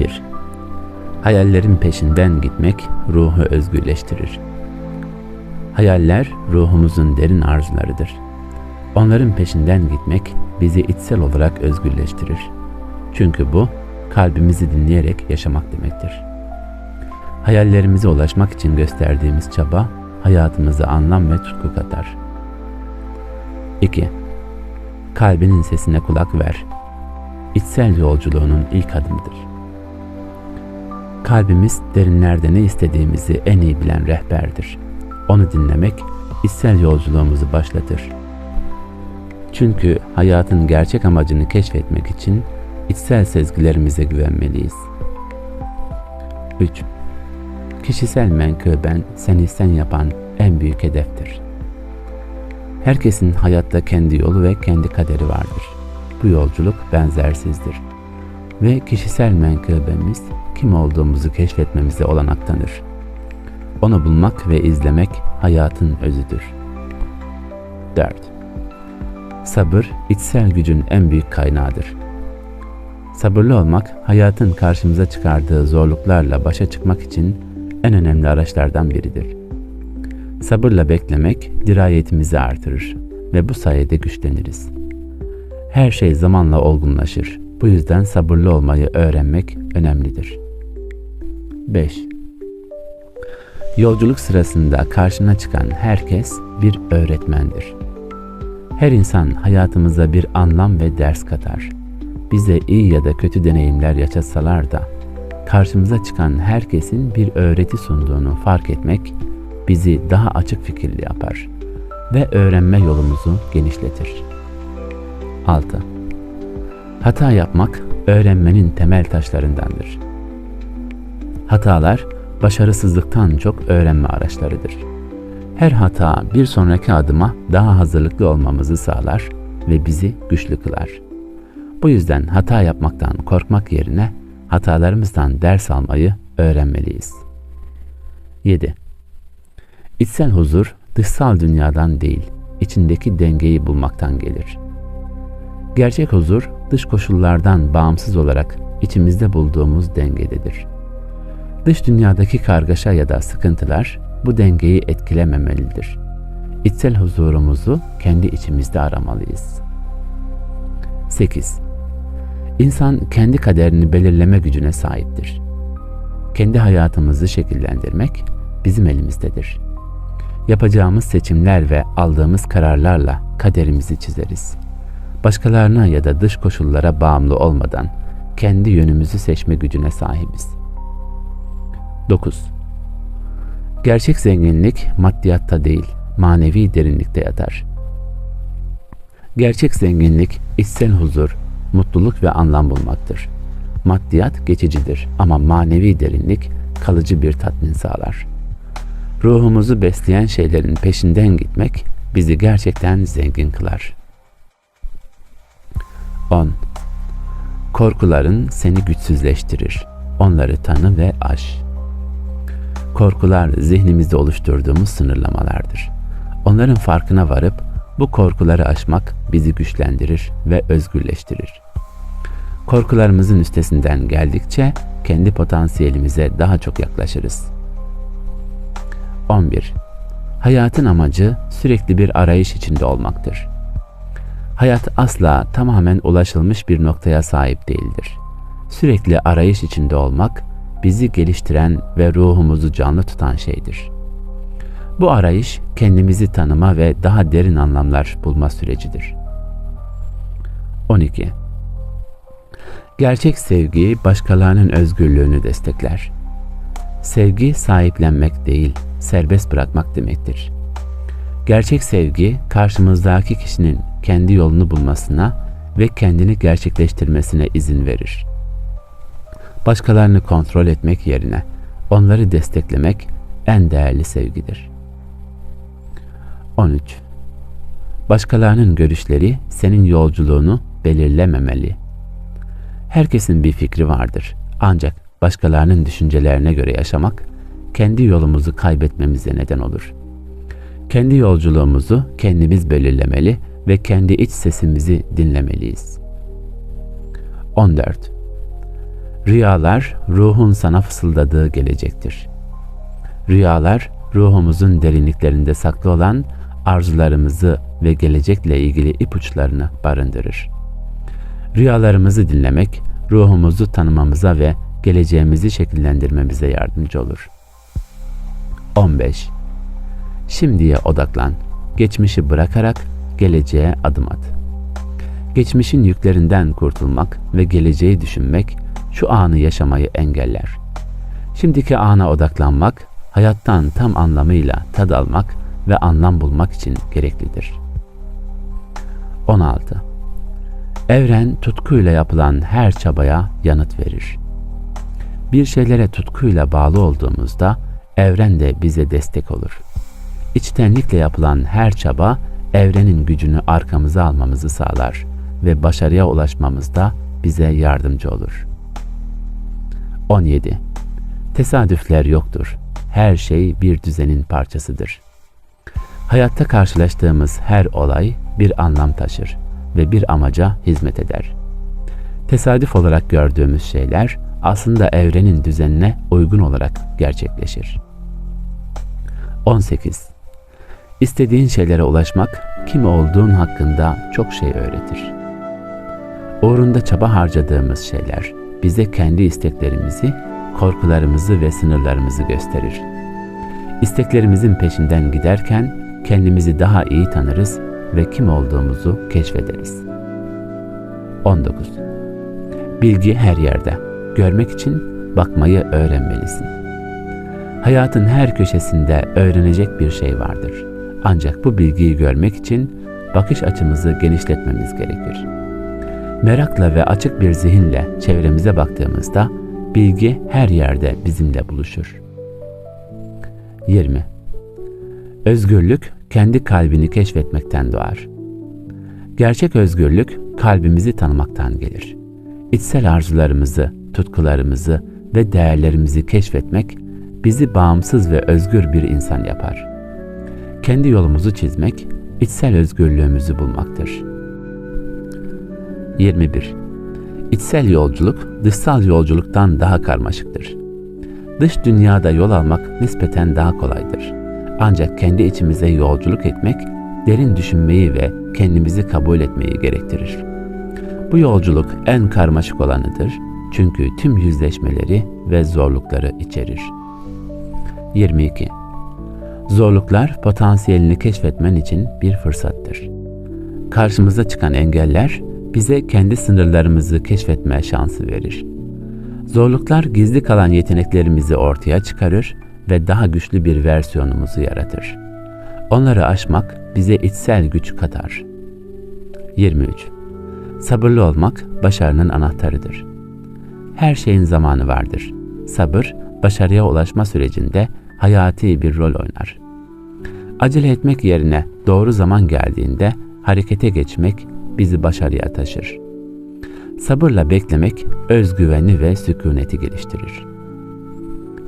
1. Hayallerin peşinden gitmek ruhu özgürleştirir. Hayaller ruhumuzun derin arzularıdır. Onların peşinden gitmek bizi içsel olarak özgürleştirir. Çünkü bu kalbimizi dinleyerek yaşamak demektir. Hayallerimize ulaşmak için gösterdiğimiz çaba hayatımıza anlam ve tutku katar. 2. Kalbinin sesine kulak ver. İçsel yolculuğunun ilk adımıdır. Kalbimiz derinlerde ne istediğimizi en iyi bilen rehberdir. Onu dinlemek içsel yolculuğumuzu başlatır. Çünkü hayatın gerçek amacını keşfetmek için içsel sezgilerimize güvenmeliyiz. 3. Kişisel menkıben seni sen yapan en büyük hedeftir. Herkesin hayatta kendi yolu ve kendi kaderi vardır. Bu yolculuk benzersizdir. Ve kişisel menkıbemiz kim olduğumuzu keşfetmemize olanak tanır. Onu bulmak ve izlemek hayatın özüdür. 4. Sabır, içsel gücün en büyük kaynağıdır. Sabırlı olmak, hayatın karşımıza çıkardığı zorluklarla başa çıkmak için en önemli araçlardan biridir. Sabırla beklemek dirayetimizi artırır ve bu sayede güçleniriz. Her şey zamanla olgunlaşır. Bu yüzden sabırlı olmayı öğrenmek önemlidir. 5. Yolculuk sırasında karşına çıkan herkes bir öğretmendir. Her insan hayatımıza bir anlam ve ders katar. Bize iyi ya da kötü deneyimler yaşatsalar da karşımıza çıkan herkesin bir öğreti sunduğunu fark etmek bizi daha açık fikirli yapar ve öğrenme yolumuzu genişletir. 6. Hata yapmak öğrenmenin temel taşlarındandır. Hatalar başarısızlıktan çok öğrenme araçlarıdır. Her hata bir sonraki adıma daha hazırlıklı olmamızı sağlar ve bizi güçlü kılar. Bu yüzden hata yapmaktan korkmak yerine hatalarımızdan ders almayı öğrenmeliyiz. 7. İçsel huzur dışsal dünyadan değil, içindeki dengeyi bulmaktan gelir. Gerçek huzur dış koşullardan bağımsız olarak içimizde bulduğumuz dengededir. Dış dünyadaki kargaşa ya da sıkıntılar bu dengeyi etkilememelidir. İçsel huzurumuzu kendi içimizde aramalıyız. 8. İnsan kendi kaderini belirleme gücüne sahiptir. Kendi hayatımızı şekillendirmek bizim elimizdedir. Yapacağımız seçimler ve aldığımız kararlarla kaderimizi çizeriz. Başkalarına ya da dış koşullara bağımlı olmadan kendi yönümüzü seçme gücüne sahibiz. 9. Gerçek zenginlik maddiyatta değil, manevi derinlikte yatar. Gerçek zenginlik içsel huzur, mutluluk ve anlam bulmaktır. Maddiyat geçicidir ama manevi derinlik kalıcı bir tatmin sağlar. Ruhumuzu besleyen şeylerin peşinden gitmek bizi gerçekten zengin kılar. 10. Korkuların seni güçsüzleştirir. Onları tanı ve aş. Korkular zihnimizde oluşturduğumuz sınırlamalardır. Onların farkına varıp bu korkuları aşmak bizi güçlendirir ve özgürleştirir. Korkularımızın üstesinden geldikçe kendi potansiyelimize daha çok yaklaşırız. 11. Hayatın amacı sürekli bir arayış içinde olmaktır. Hayat asla tamamen ulaşılmış bir noktaya sahip değildir. Sürekli arayış içinde olmak bizi geliştiren ve ruhumuzu canlı tutan şeydir. Bu arayış kendimizi tanıma ve daha derin anlamlar bulma sürecidir. 12. Gerçek sevgi başkalarının özgürlüğünü destekler. Sevgi sahiplenmek değil, serbest bırakmak demektir. Gerçek sevgi karşımızdaki kişinin kendi yolunu bulmasına ve kendini gerçekleştirmesine izin verir. Başkalarını kontrol etmek yerine onları desteklemek en değerli sevgidir. 13. Başkalarının görüşleri senin yolculuğunu belirlememeli. Herkesin bir fikri vardır. Ancak başkalarının düşüncelerine göre yaşamak kendi yolumuzu kaybetmemize neden olur. Kendi yolculuğumuzu kendimiz belirlemeli ve kendi iç sesimizi dinlemeliyiz. 14. Rüyalar ruhun sana fısıldadığı gelecektir. Rüyalar ruhumuzun derinliklerinde saklı olan arzularımızı ve gelecekle ilgili ipuçlarını barındırır. Rüyalarımızı dinlemek ruhumuzu tanımamıza ve geleceğimizi şekillendirmemize yardımcı olur. 15. Şimdiye odaklan. Geçmişi bırakarak geleceğe adım at. Geçmişin yüklerinden kurtulmak ve geleceği düşünmek şu anı yaşamayı engeller. Şimdiki ana odaklanmak, hayattan tam anlamıyla tad almak ve anlam bulmak için gereklidir. 16. Evren tutkuyla yapılan her çabaya yanıt verir. Bir şeylere tutkuyla bağlı olduğumuzda evren de bize destek olur. İçtenlikle yapılan her çaba evrenin gücünü arkamıza almamızı sağlar ve başarıya ulaşmamızda bize yardımcı olur. 17. Tesadüfler yoktur. Her şey bir düzenin parçasıdır. Hayatta karşılaştığımız her olay bir anlam taşır ve bir amaca hizmet eder. Tesadüf olarak gördüğümüz şeyler aslında evrenin düzenine uygun olarak gerçekleşir. 18. İstediğin şeylere ulaşmak kim olduğun hakkında çok şey öğretir. Uğrunda çaba harcadığımız şeyler bize kendi isteklerimizi, korkularımızı ve sınırlarımızı gösterir. İsteklerimizin peşinden giderken kendimizi daha iyi tanırız ve kim olduğumuzu keşfederiz. 19. Bilgi her yerde. Görmek için bakmayı öğrenmelisin. Hayatın her köşesinde öğrenecek bir şey vardır. Ancak bu bilgiyi görmek için bakış açımızı genişletmemiz gerekir. Merakla ve açık bir zihinle çevremize baktığımızda bilgi her yerde bizimle buluşur. 20. Özgürlük kendi kalbini keşfetmekten doğar. Gerçek özgürlük kalbimizi tanımaktan gelir. İçsel arzularımızı, tutkularımızı ve değerlerimizi keşfetmek bizi bağımsız ve özgür bir insan yapar. Kendi yolumuzu çizmek, içsel özgürlüğümüzü bulmaktır. 21. İçsel yolculuk, dışsal yolculuktan daha karmaşıktır. Dış dünyada yol almak nispeten daha kolaydır. Ancak kendi içimize yolculuk etmek, derin düşünmeyi ve kendimizi kabul etmeyi gerektirir. Bu yolculuk en karmaşık olanıdır çünkü tüm yüzleşmeleri ve zorlukları içerir. 22. Zorluklar potansiyelini keşfetmen için bir fırsattır. Karşımıza çıkan engeller bize kendi sınırlarımızı keşfetme şansı verir. Zorluklar gizli kalan yeteneklerimizi ortaya çıkarır ve daha güçlü bir versiyonumuzu yaratır. Onları aşmak bize içsel güç katar. 23. Sabırlı olmak başarının anahtarıdır. Her şeyin zamanı vardır. Sabır, başarıya ulaşma sürecinde hayati bir rol oynar. Acele etmek yerine doğru zaman geldiğinde harekete geçmek bizi başarıya taşır. Sabırla beklemek özgüveni ve sükuneti geliştirir.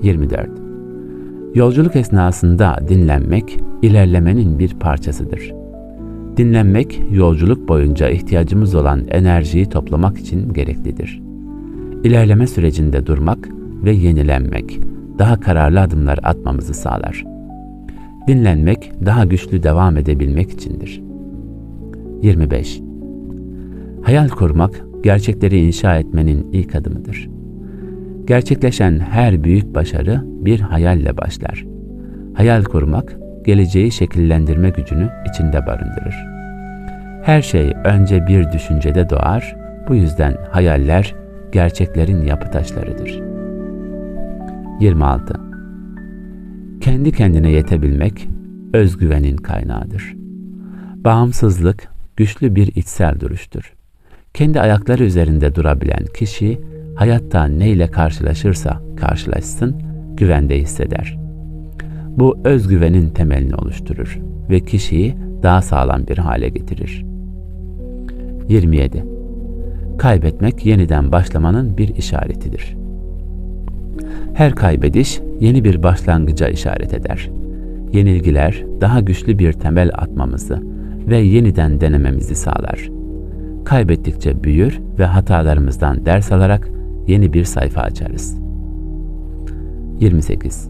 24. Yolculuk esnasında dinlenmek ilerlemenin bir parçasıdır. Dinlenmek yolculuk boyunca ihtiyacımız olan enerjiyi toplamak için gereklidir. İlerleme sürecinde durmak ve yenilenmek daha kararlı adımlar atmamızı sağlar. Dinlenmek daha güçlü devam edebilmek içindir. 25. Hayal kurmak, gerçekleri inşa etmenin ilk adımıdır. Gerçekleşen her büyük başarı bir hayalle başlar. Hayal kurmak, geleceği şekillendirme gücünü içinde barındırır. Her şey önce bir düşüncede doğar, bu yüzden hayaller gerçeklerin yapı taşlarıdır. 26. Kendi kendine yetebilmek özgüvenin kaynağıdır. Bağımsızlık güçlü bir içsel duruştur. Kendi ayakları üzerinde durabilen kişi hayatta neyle karşılaşırsa karşılaşsın güvende hisseder. Bu özgüvenin temelini oluşturur ve kişiyi daha sağlam bir hale getirir. 27. Kaybetmek yeniden başlamanın bir işaretidir. Her kaybediş yeni bir başlangıca işaret eder. Yenilgiler daha güçlü bir temel atmamızı ve yeniden denememizi sağlar. Kaybettikçe büyür ve hatalarımızdan ders alarak yeni bir sayfa açarız. 28.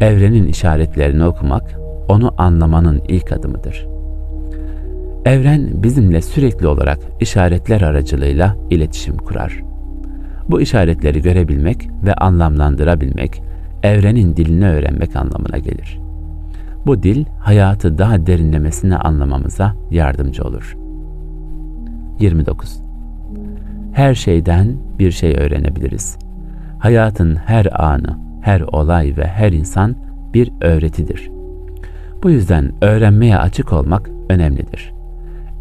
Evrenin işaretlerini okumak, onu anlamanın ilk adımıdır. Evren bizimle sürekli olarak işaretler aracılığıyla iletişim kurar. Bu işaretleri görebilmek ve anlamlandırabilmek, evrenin dilini öğrenmek anlamına gelir. Bu dil hayatı daha derinlemesine anlamamıza yardımcı olur. 29. Her şeyden bir şey öğrenebiliriz. Hayatın her anı, her olay ve her insan bir öğretidir. Bu yüzden öğrenmeye açık olmak önemlidir.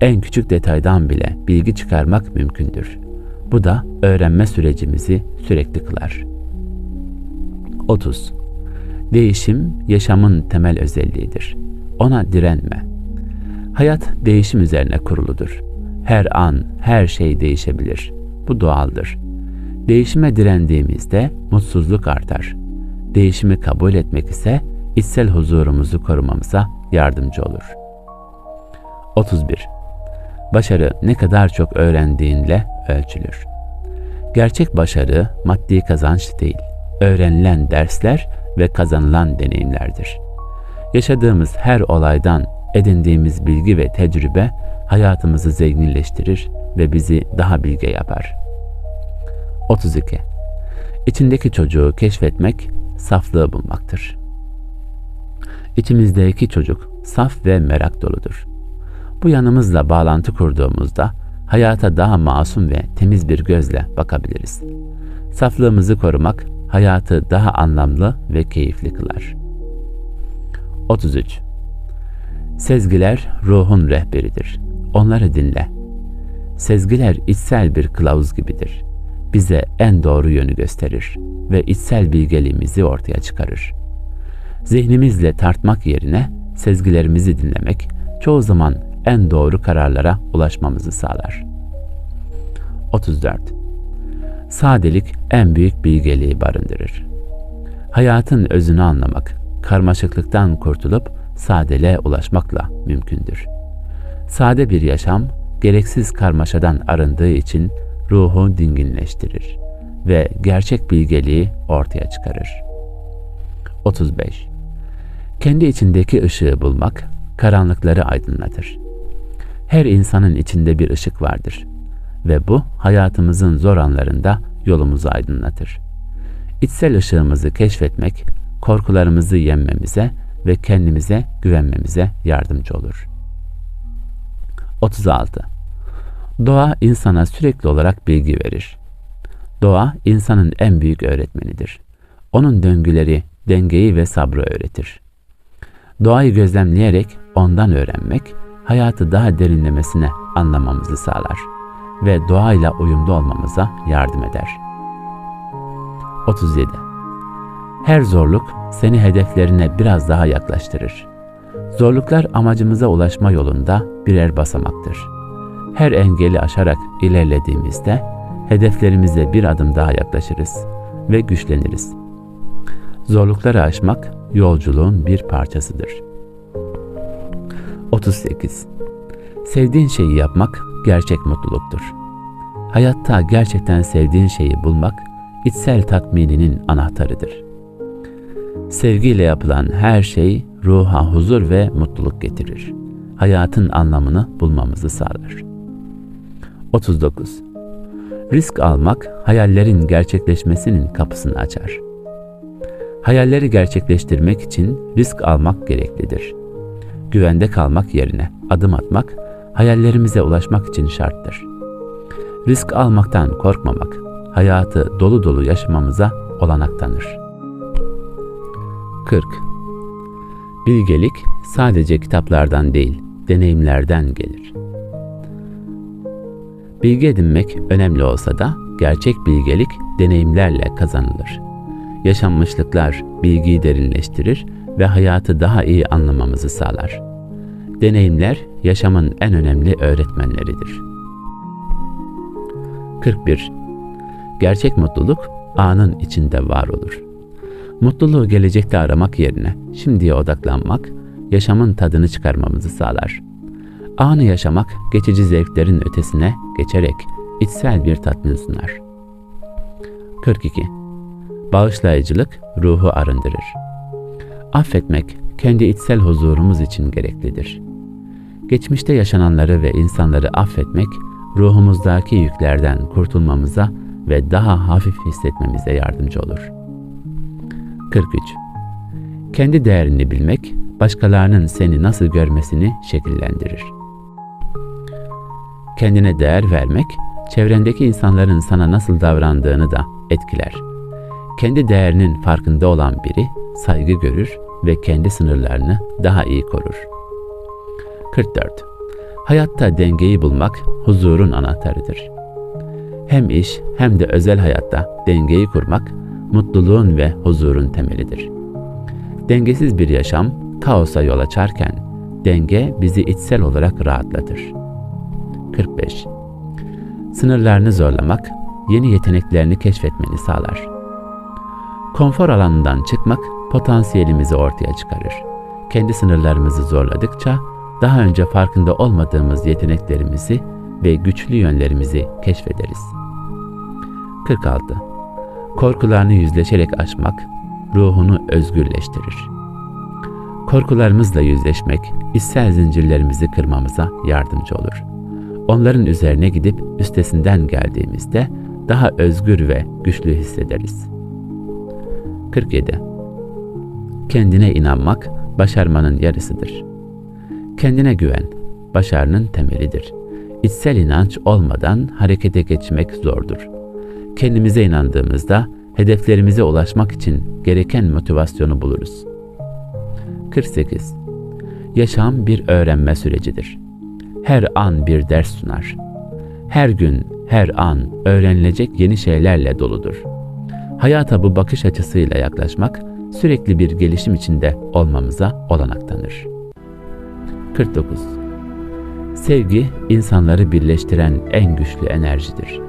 En küçük detaydan bile bilgi çıkarmak mümkündür. Bu da öğrenme sürecimizi sürekli kılar. 30. Değişim yaşamın temel özelliğidir. Ona direnme. Hayat değişim üzerine kuruludur. Her an, her şey değişebilir. Bu doğaldır. Değişime direndiğimizde mutsuzluk artar. Değişimi kabul etmek ise içsel huzurumuzu korumamıza yardımcı olur. 31. Başarı ne kadar çok öğrendiğinle ölçülür. Gerçek başarı maddi kazanç değil, öğrenilen dersler ve kazanılan deneyimlerdir. Yaşadığımız her olaydan edindiğimiz bilgi ve tecrübe hayatımızı zenginleştirir ve bizi daha bilge yapar. 32. İçindeki çocuğu keşfetmek, saflığı bulmaktır. İçimizdeki çocuk saf ve merak doludur. Bu yanımızla bağlantı kurduğumuzda hayata daha masum ve temiz bir gözle bakabiliriz. Saflığımızı korumak hayatı daha anlamlı ve keyifli kılar. 33. Sezgiler ruhun rehberidir. Onları dinle. Sezgiler içsel bir kılavuz gibidir. Bize en doğru yönü gösterir ve içsel bilgeliğimizi ortaya çıkarır. Zihnimizle tartmak yerine sezgilerimizi dinlemek çoğu zaman en doğru kararlara ulaşmamızı sağlar. 34. Sadelik en büyük bilgeliği barındırır. Hayatın özünü anlamak, karmaşıklıktan kurtulup sadeliğe ulaşmakla mümkündür. Sade bir yaşam, gereksiz karmaşadan arındığı için ruhu dinginleştirir ve gerçek bilgeliği ortaya çıkarır. 35. Kendi içindeki ışığı bulmak, karanlıkları aydınlatır. Her insanın içinde bir ışık vardır ve bu hayatımızın zor anlarında yolumuzu aydınlatır. İçsel ışığımızı keşfetmek, korkularımızı yenmemize ve kendimize güvenmemize yardımcı olur. 36. Doğa insana sürekli olarak bilgi verir. Doğa insanın en büyük öğretmenidir. Onun döngüleri dengeyi ve sabrı öğretir. Doğayı gözlemleyerek ondan öğrenmek, hayatı daha derinlemesine anlamamızı sağlar ve doğayla uyumlu olmamıza yardım eder. 37. Her zorluk seni hedeflerine biraz daha yaklaştırır. Zorluklar amacımıza ulaşma yolunda birer basamaktır. Her engeli aşarak ilerlediğimizde hedeflerimize bir adım daha yaklaşırız ve güçleniriz. Zorlukları aşmak yolculuğun bir parçasıdır. 38. Sevdiğin şeyi yapmak gerçek mutluluktur. Hayatta gerçekten sevdiğin şeyi bulmak içsel tatmininin anahtarıdır. Sevgiyle yapılan her şey ruha huzur ve mutluluk getirir. Hayatın anlamını bulmamızı sağlar. 39. Risk almak hayallerin gerçekleşmesinin kapısını açar. Hayalleri gerçekleştirmek için risk almak gereklidir. Güvende kalmak yerine adım atmak hayallerimize ulaşmak için şarttır. Risk almaktan korkmamak hayatı dolu dolu yaşamamıza olanak tanır. 40. Bilgelik sadece kitaplardan değil, deneyimlerden gelir. Bilgi edinmek önemli olsa da gerçek bilgelik deneyimlerle kazanılır. Yaşanmışlıklar bilgiyi derinleştirir ve hayatı daha iyi anlamamızı sağlar. Deneyimler yaşamın en önemli öğretmenleridir. 41. Gerçek mutluluk anın içinde var olur. Mutluluğu gelecekte aramak yerine şimdiye odaklanmak, yaşamın tadını çıkarmamızı sağlar. Anı yaşamak geçici zevklerin ötesine geçerek içsel bir tatmin sunar. 42. Bağışlayıcılık ruhu arındırır. Affetmek kendi içsel huzurumuz için gereklidir. Geçmişte yaşananları ve insanları affetmek ruhumuzdaki yüklerden kurtulmamıza ve daha hafif hissetmemize yardımcı olur. 43. Kendi değerini bilmek, başkalarının seni nasıl görmesini şekillendirir. Kendine değer vermek, çevrendeki insanların sana nasıl davrandığını da etkiler. Kendi değerinin farkında olan biri saygı görür ve kendi sınırlarını daha iyi korur. 44. Hayatta dengeyi bulmak huzurun anahtarıdır. Hem iş hem de özel hayatta dengeyi kurmak mutluluğun ve huzurun temelidir. Dengesiz bir yaşam kaosa yol açarken denge bizi içsel olarak rahatlatır. 45. Sınırlarını zorlamak yeni yeteneklerini keşfetmeni sağlar. Konfor alanından çıkmak potansiyelimizi ortaya çıkarır. Kendi sınırlarımızı zorladıkça daha önce farkında olmadığımız yeteneklerimizi ve güçlü yönlerimizi keşfederiz. 46. Korkularını yüzleşerek aşmak ruhunu özgürleştirir. Korkularımızla yüzleşmek içsel zincirlerimizi kırmamıza yardımcı olur. Onların üzerine gidip üstesinden geldiğimizde daha özgür ve güçlü hissederiz. 47. Kendine inanmak başarmanın yarısıdır. Kendine güven, başarının temelidir. İçsel inanç olmadan harekete geçmek zordur. Kendimize inandığımızda hedeflerimize ulaşmak için gereken motivasyonu buluruz. 48. Yaşam bir öğrenme sürecidir. Her an bir ders sunar. Her gün, her an öğrenilecek yeni şeylerle doludur. Hayata bu bakış açısıyla yaklaşmak sürekli bir gelişim içinde olmamıza olanak tanır. 49. Sevgi insanları birleştiren en güçlü enerjidir.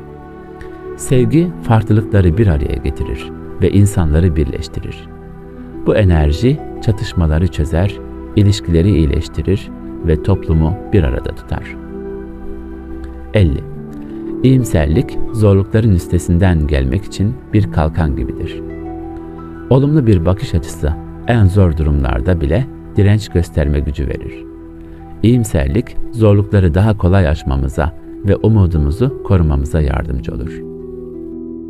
Sevgi farklılıkları bir araya getirir ve insanları birleştirir. Bu enerji çatışmaları çözer, ilişkileri iyileştirir ve toplumu bir arada tutar. 50. İyimserlik zorlukların üstesinden gelmek için bir kalkan gibidir. Olumlu bir bakış açısı en zor durumlarda bile direnç gösterme gücü verir. İyimserlik zorlukları daha kolay aşmamıza ve umudumuzu korumamıza yardımcı olur.